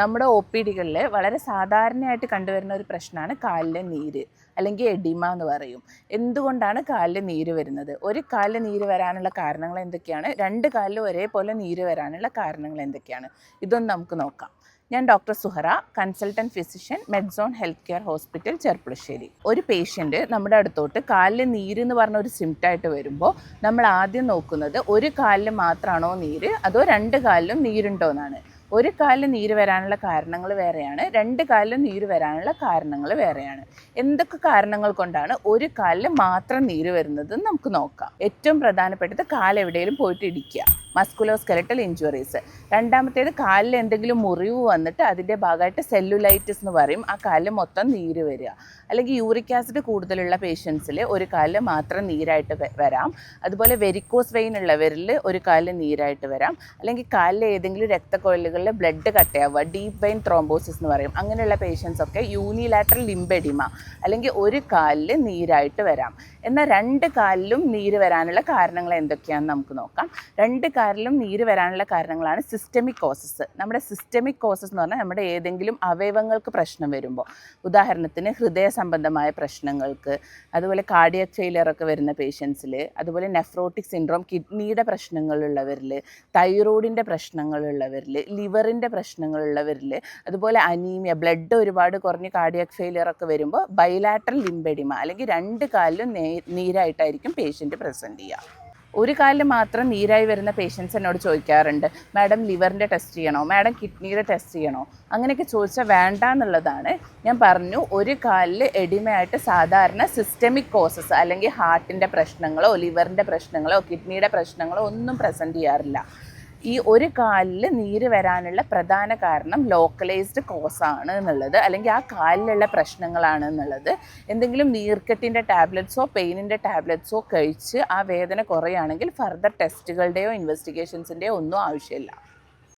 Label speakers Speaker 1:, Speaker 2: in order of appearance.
Speaker 1: നമ്മുടെ O P ഡികളിൽ വളരെ സാധാരണയായിട്ട് കണ്ടുവരുന്ന ഒരു പ്രശ്നമാണ് കാലിലെ നീര് അല്ലെങ്കിൽ എഡിമ എന്ന് പറയും. എന്തുകൊണ്ടാണ് കാലിലെ നീര് വരുന്നത്? ഒരു കാലിൽ നീര് വരാനുള്ള കാരണങ്ങൾ എന്തൊക്കെയാണ്? രണ്ട് കാലിലും ഒരേപോലെ നീര് വരാനുള്ള കാരണങ്ങൾ എന്തൊക്കെയാണ്? ഇതൊന്നും നമുക്ക് നോക്കാം. ഞാൻ doctor Suhara consultant physician Medzone health care hospital Cherpulassery. ഒരു പേഷ്യന്റ് നമ്മുടെ അടുത്തോട്ട് കാലിലെ നീര് എന്ന് പറഞ്ഞ ഒരു സിംറ്റായിട്ട് വരുമ്പോൾ നമ്മൾ ആദ്യം നോക്കുന്നത് ഒരു കാലിൽ മാത്രമാണോ നീര് അതോ രണ്ട് കാലിലും നീരുണ്ടോ എന്നാണ്. ഒരു കാലിൽ നീര് വരാനുള്ള കാരണങ്ങൾ വേറെയാണ് രണ്ട് കാലിൽ നീര് വരാനുള്ള കാരണങ്ങൾ വേറെയാണ്. എന്തൊക്കെ കാരണങ്ങൾ കൊണ്ടാണ് ഒരു കാലിൽ മാത്രം നീര് വരുന്നത് നമുക്ക് നോക്കാം. ഏറ്റവും പ്രധാനപ്പെട്ടത് കാലെവിടെയെങ്കിലും പോയിട്ട് ഇടിക്കുക. മസ്കുലോ സ്കെലറ്റൽ ഇഞ്ചുറീസ് രണ്ടാമത്തേത് കാലിൽ എന്തെങ്കിലും മുറിവ് വന്നിട്ട് അതിന്റെ ഭാഗമായിട്ട് സെല്ലുലൈറ്റിസ് എന്ന് പറയും. ആ കാലിൽ മൊത്തം നീര് വരിക. അല്ലെങ്കിൽ യൂറിക് ആസിഡ് കൂടുതലുള്ള പേഷ്യൻസിൽ ഒരു കാലിൽ മാത്രം നീരായിട്ട് വരാം. അതുപോലെ വെരിക്കോസ് വെയിൻ ഉള്ളവരിൽ ഒരു കാലിൽ നീരായിട്ട് വരാം. അല്ലെങ്കിൽ കാലിൽ ഏതെങ്കിലും രക്തക്കൊഴലുകളിൽ ബ്ലഡ് കട്ടയാവുക ഡീപ്പ് വെയിൻ ത്രോംബോസിസ് എന്ന് പറയും. അങ്ങനെയുള്ള പേഷ്യൻസ് ഒക്കെ യൂണിലാറ്ററൽ ലിംബെഡിമ അല്ലെങ്കിൽ ഒരു കാലിൽ നീരായിട്ട് വരാം. എന്നാൽ രണ്ട് കാലിലും നീര് വരാനുള്ള കാരണങ്ങൾ എന്തൊക്കെയാണെന്ന് നമുക്ക് നോക്കാം. രണ്ട് കാലിലും നീര് വരാനുള്ള കാരണങ്ങളാണ് സിസ്റ്റമിക് കോസസ് നമ്മുടെ സിസ്റ്റമിക് കോസസ് എന്ന് പറഞ്ഞാൽ നമ്മുടെ ഏതെങ്കിലും അവയവങ്ങൾക്ക് പ്രശ്നം വരുമ്പോൾ. ഉദാഹരണത്തിന് ഹൃദയ സംബന്ധമായ പ്രശ്നങ്ങൾക്ക് അതുപോലെ കാർഡിയക് ഫെയിലിയർ ഒക്കെ വരുന്ന പേഷ്യൻസിൽ അതുപോലെ നെഫ്രോട്ടിക് സിൻഡ്രോം കിഡ്നിയുടെ പ്രശ്നങ്ങളുള്ളവരിൽ തൈറോയിഡിന്റെ പ്രശ്നങ്ങളുള്ളവരിൽ ലിവറിന്റെ പ്രശ്നങ്ങളുള്ളവരിൽ അതുപോലെ അനീമിയ ബ്ലഡ് ഒരുപാട് കുറഞ്ഞ് കാർഡിയക് ഫെയിലിയർ ഒക്കെ വരുമ്പോൾ ബൈലാട്രൽ ലിംബെഡിമ അല്ലെങ്കിൽ രണ്ട് കാലിലും നീരായിട്ടായിരിക്കും പേഷ്യന്റ് പ്രസന്റ് ചെയ്യുക ഒരു കാലിൽ മാത്രം നീരായി വരുന്ന പേഷ്യൻസ് എന്നോട് ചോദിക്കാറുണ്ട് മാഡം ലിവറിന്റെ ടെസ്റ്റ് ചെയ്യണോ? മാഡം കിഡ്നിയുടെ ടെസ്റ്റ് ചെയ്യണോ? അങ്ങനെയൊക്കെ ചോദിച്ചാൽ വേണ്ട എന്നുള്ളതാണ് ഞാൻ പറഞ്ഞു ഒരു കാലിൽ എഡിമയായിട്ട് സാധാരണ സിസ്റ്റമിക് കോസസ് അല്ലെങ്കിൽ ഹാർട്ടിന്റെ പ്രശ്നങ്ങളോ ലിവറിന്റെ പ്രശ്നങ്ങളോ കിഡ്നിയുടെ പ്രശ്നങ്ങളോ ഒന്നും പ്രസന്റ് ചെയ്യാറില്ല. ഈ ഒരു കാലിൽ നീര് വരാനുള്ള പ്രധാന കാരണം ലോക്കലൈസ്ഡ് കോസ് ആണ് എന്നുള്ളത്. അല്ലെങ്കിൽ ആ കാലിലുള്ള പ്രശ്നങ്ങളാണ് എന്നുള്ളത്. എന്തെങ്കിലും നീർക്കെട്ടിന്റെ ടാബ്ലറ്റ്സോ പെയിനിന്റെ ടാബ്ലറ്റ്സോ കഴിച്ച് ആ വേദന കുറയുകയാണെങ്കിൽ ഫർദർ ടെസ്റ്റുകളുടെയോ ഇൻവെസ്റ്റിഗേഷൻസിന്റെയോ ഒന്നും ആവശ്യമില്ല.